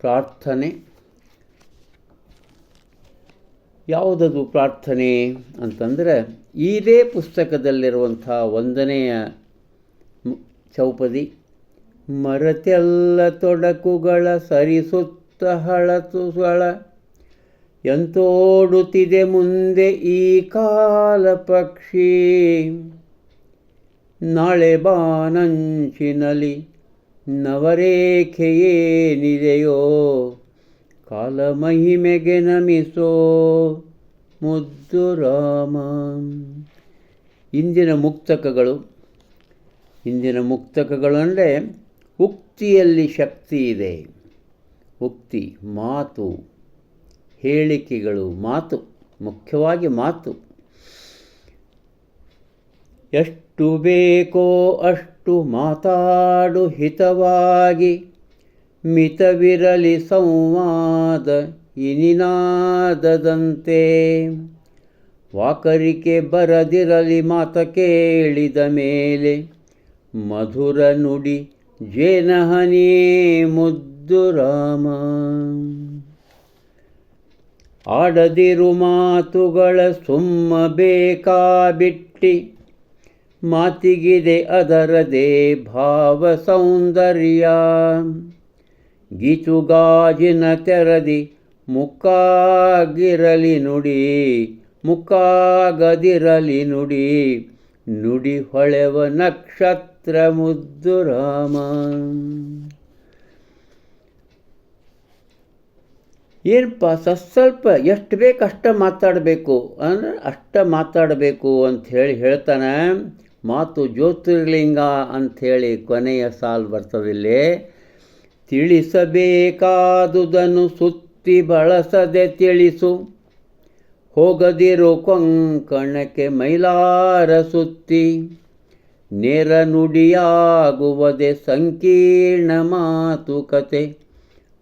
ಪ್ರಾರ್ಥನೆ. ಯಾವುದದು ಪ್ರಾರ್ಥನೆ ಅಂತಂದರೆ, ಇದೇ ಪುಸ್ತಕದಲ್ಲಿರುವಂಥ ಒಂದನೆಯ ಚೌಪದಿ, ಮರತೆಲ್ಲ ತೊಡಕುಗಳ ಸರಿಸುತ್ತ ಹಳತುಗಳ ಎಂತೋಡುತ್ತಿದೆ ಮುಂದೆ ಈ ಕಾಲ ಪಕ್ಷಿ, ನಾಳೆ ಬಾನಂಚಿನಲಿ. ನವರೇಖೆಯೇನಿದೆಯೋ ಕಾಲ ಮಹಿಮೆಗೆ ನಮಿಸೋ ಮುದ್ದು ರಾಮ ಇಂದಿನ ಮುಕ್ತಕಗಳು ಇಂದಿನ ಮುಕ್ತಕಗಳು ಅಂದರೆ ಉಕ್ತಿಯಲ್ಲಿ ಶಕ್ತಿ ಇದೆ. ಉಕ್ತಿ, ಮಾತು, ಹೇಳಿಕೆಗಳು, ಮಾತು, ಮುಖ್ಯವಾಗಿ ಮಾತು. ಎಷ್ಟು ಬೇಕೋ ಅಷ್ಟು ಮಾತಾಡು ಹಿತವಾಗಿ. ಮಿತವಿರಲಿ ಸಂವಾದ ಇನಿನಾದದಂತೆ. ವಾಕರಿಕೆ ಬರದಿರಲಿ ಮಾತ ಕೇಳಿದ ಮೇಲೆ ಮಧುರ ನುಡಿ ಜೇನಹನೇ ಮುದ್ದು ರಾಮ. ಆಡದಿರು ಮಾತುಗಳ ಸುಮ್ಮ ಬೇಕಾ ಬಿಟ್ಟಿ ಮಾತಿಗಿದೆ ಅದರದೇ ಭಾವ ಸೌಂದರ್ಯ. ಗೀಚುಗಾಜಿನ ತೆರದಿ ಮುಕ್ಕಾಗಿರಲಿ ನುಡಿ, ಮುಕ್ಕಾಗದಿರಲಿ ನುಡಿ ನುಡಿ ಹೊಳೆವ ನಕ್ಷತ್ರ ಮುದ್ದು ರಾಮ. ಏನಪ್ಪ ಸಸ್ವಲ್ಪ ಎಷ್ಟು ಬೇಕು ಅಷ್ಟ ಮಾತಾಡಬೇಕು, ಅಂದರೆ ಅಷ್ಟ ಮಾತಾಡಬೇಕು ಅಂತ ಹೇಳಿ ಹೇಳ್ತಾನೆ. ಮಾತು ಜ್ಯೋತಿರ್ಲಿಂಗ ಅಂಥೇಳಿ ಕೊನೆಯ ಸಾಲು ಬರ್ತದಿಲ್ಲಿ. ತಿಳಿಸಬೇಕಾದುದನ್ನು ಸುತ್ತಿ ಬಳಸದೆ ತಿಳಿಸು. ಹೋಗದಿರೋ ಕೊಂಕಣಕ್ಕೆ ಮೈಲಾರ ಸುತ್ತಿ. ನೇರ ನುಡಿಯಾಗುವುದೇ ಸಂಕೀರ್ಣ ಮಾತುಕತೆ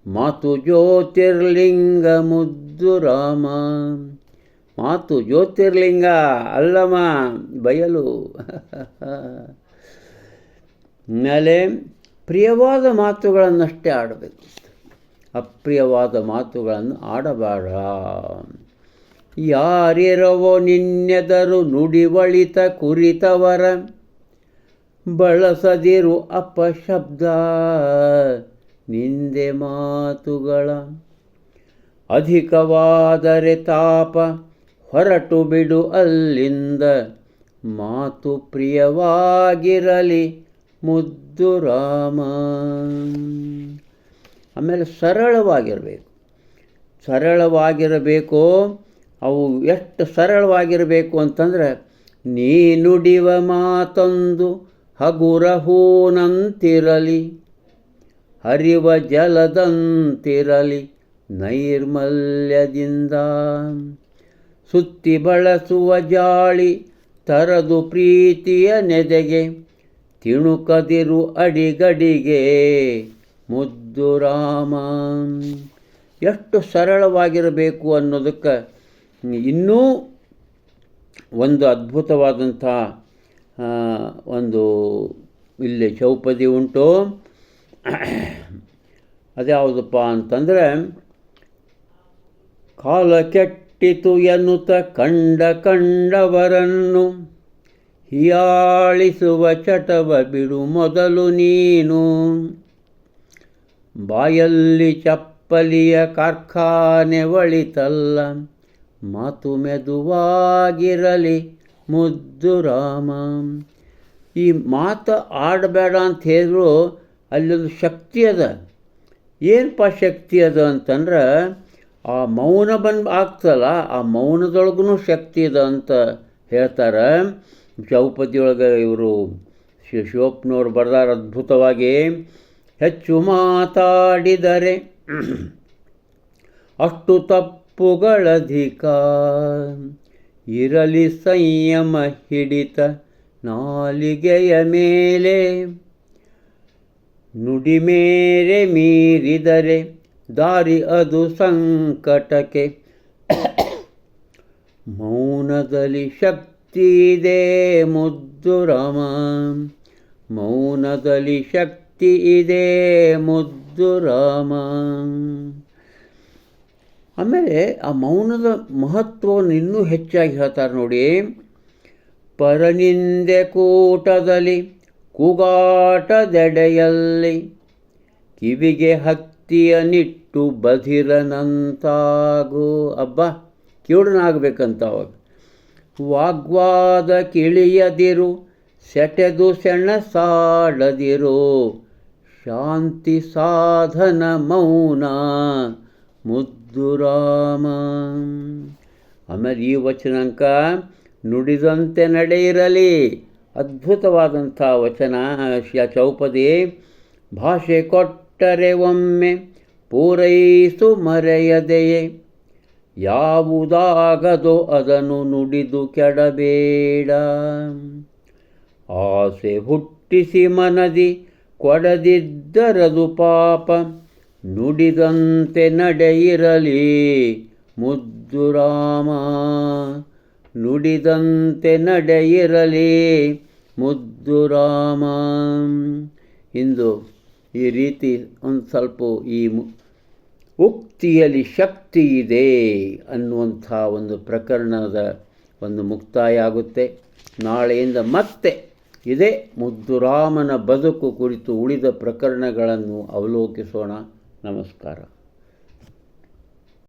ಮಾತು ಜ್ಯೋತಿರ್ಲಿಂಗ ಮುದ್ದು ರಾಮ. ಮಾತು ಜ್ಯೋತಿರ್ಲಿಂಗ ಅಲ್ಲಮ್ಮ ಬಯಲು. ಮೇಲೆ ಪ್ರಿಯವಾದ ಮಾತುಗಳನ್ನಷ್ಟೇ ಆಡಬೇಕು. ಅಪ್ರಿಯವಾದ ಮಾತುಗಳನ್ನು ಆಡಬಾರ. ಯಾರಿರವೋ ನಿನ್ನೆದರು ನುಡಿವಳಿತ ಕುರಿತವರ ಬಳಸದಿರು ಅಪಶಬ್ದ ನಿಂದೆ ಮಾತುಗಳ ಅಧಿಕವಾದರೆ ತಾಪ ಹೊರಟು ಬಿಡು ಅಲ್ಲಿಂದ. ಮಾತು ಪ್ರಿಯವಾಗಿರಲಿ ಮುದ್ದು ರಾಮ. ಆಮೇಲೆ ಸರಳವಾಗಿರಬೇಕು. ಸರಳವಾಗಿರಬೇಕು? ಅವು ಎಷ್ಟು ಸರಳವಾಗಿರಬೇಕು ಅಂತಂದರೆ ನೀ ನುಡಿವ ಹಗುರ ಹೂನಂತಿರಲಿ ಹರಿವ ಜಲದಂತಿರಲಿ ನೈರ್ಮಲ್ಯದಿಂದ. ಸುತ್ತಿ ಬಳಸುವ ಜಾಳಿ ತರದು ಪ್ರೀತಿಯ ನೆದೆಗೆ. ತಿಣುಕದಿರು ಅಡಿಗಡಿಗೆ. ಮುದ್ದು ರಾಮ. ಎಷ್ಟು ಸರಳವಾಗಿರಬೇಕು ಅನ್ನೋದಕ್ಕೆ ಇನ್ನೂ ಒಂದು ಅದ್ಭುತವಾದಂಥ ಒಂದು ಇಲ್ಲಿ ಚೌಪದಿ ಉಂಟು. ಅದ್ಯಾವುದಪ್ಪ ಅಂತಂದರೆ ಕಾಲ ಕೆಟ್ಟಿತು ಎನ್ನುತ್ತ ಕಂಡ ಕಂಡವರನ್ನು ಹಿಯಾಳಿಸುವ ಚಟವ ಬಿಡು ಮೊದಲು ನೀನು. ಬಾಯಲ್ಲಿ ಚಪ್ಪಲಿಯ ಕಾರ್ಖಾನೆ ಒಳಿತಲ್ಲ, ಮಾತು ಮೆದುವಾಗಿರಲಿ ಮುದ್ದು ರಾಮ. ಈ ಮಾತು ಆಡಬೇಡ ಅಂತ ಹೇಳಿದ್ರು ಅಲ್ಲೊಂದು ಶಕ್ತಿ ಅದ. ಏನಪ್ಪ ಶಕ್ತಿ ಅದ ಅಂತಂದ್ರೆ ಆ ಮೌನ ಬಂದು ಆಗ್ತಲ್ಲ ಆ ಮೌನದೊಳಗೂ ಶಕ್ತಿ ಇದೆ ಅಂತ ಹೇಳ್ತಾರೆ. ಚೌಪದಿಯೊಳಗೆ ಇವರು ಶಿವಪ್ಪನವ್ರು ಬರೆದಾರ ಅದ್ಭುತವಾಗಿ. ಹೆಚ್ಚು ಮಾತಾಡಿದರೆ ಅಷ್ಟು ತಪ್ಪುಗಳಧಿಕ ಇರಲಿ ಸಂಯಮ ಹಿಡಿತ ನಾಲಿಗೆಯ ಮೇಲೆ. ನುಡಿಮೇರೆ ಮೀರಿದರೆ ದಾರಿ ಅದು ಸಂಕಟಕ್ಕೆ. ಮೌನದಲ್ಲಿ ಶಕ್ತಿ ಇದೆ ಮುದ್ದು ರಾಮ. ಮೌನದಲ್ಲಿ ಶಕ್ತಿ ಇದೆ ಮುದ್ದು ರಾಮ. ಆಮೇಲೆ ಆ ಮೌನದ ಮಹತ್ವವನ್ನು ಇನ್ನೂ ಹೆಚ್ಚಾಗಿ ಹೇಳ್ತಾರೆ ನೋಡಿ. ಪರನಿಂದೆ ಕೂಟದಲ್ಲಿ ಕೂಗಾಟದೆಡೆಯಲ್ಲಿ ಕಿವಿಗೆ ಹತ್ತಿಯ ನಿಟ್ಟು ಬಧಿರನಂತಾಗು. ಅಬ್ಬ, ಕಿವುಡನಾಗಬೇಕಂತ ಅವಾಗ. ವಾಗ್ವಾದ ಕಿಳಿಯದಿರು, ಸೆಟೆದು ಸೆಣಸಾಡದಿರು ಶಾಂತಿ ಸಾಧನ ಮೌನ, ಮುದ್ದು ರಾಮ. ಆಮೇಲೆ ಈ ವಚನಾಂಕ ನುಡಿದಂತೆ ನಡೆಯಿರಲಿ. ಅದ್ಭುತವಾದಂಥ ವಚನ. ಚೌಪದಿ ಭಾಷೆ ಕೊಟ್ಟರೆ ಒಮ್ಮೆ ಪೂರೈಸು ಮರೆಯದೆಯೇ? ಯಾವುದಾಗದೋ ಅದನ್ನು ನುಡಿದು ಕೆಡಬೇಡ. ಆಸೆ ಹುಟ್ಟಿಸಿ ಮನದಿ ಕೊಡದಿದ್ದರದು ಪಾಪ, ನುಡಿದಂತೆ ನಡೆಯಿರಲಿ ಮುದ್ದು ರಾಮ ನುಡಿದಂತೆ ನಡೆಯಿರಲಿ ಮುದ್ದು ರಾಮ ಇಂದು ಈ ರೀತಿ ಒಂದು ಸ್ವಲ್ಪ ಈ ಉಕ್ತಿಯಲ್ಲಿ ಶಕ್ತಿ ಇದೆ ಅನ್ನುವಂಥ ಒಂದು ಪ್ರಕರಣದ ಒಂದು ಮುಕ್ತಾಯ ಆಗುತ್ತೆ. ನಾಳೆಯಿಂದ ಮತ್ತೆ ಇದೇ ಮುದ್ದುರಾಮನ ಬದುಕು ಕುರಿತು ಉಳಿದ ಪ್ರಕರಣಗಳನ್ನು ಅವಲೋಕಿಸೋಣ. ನಮಸ್ಕಾರ.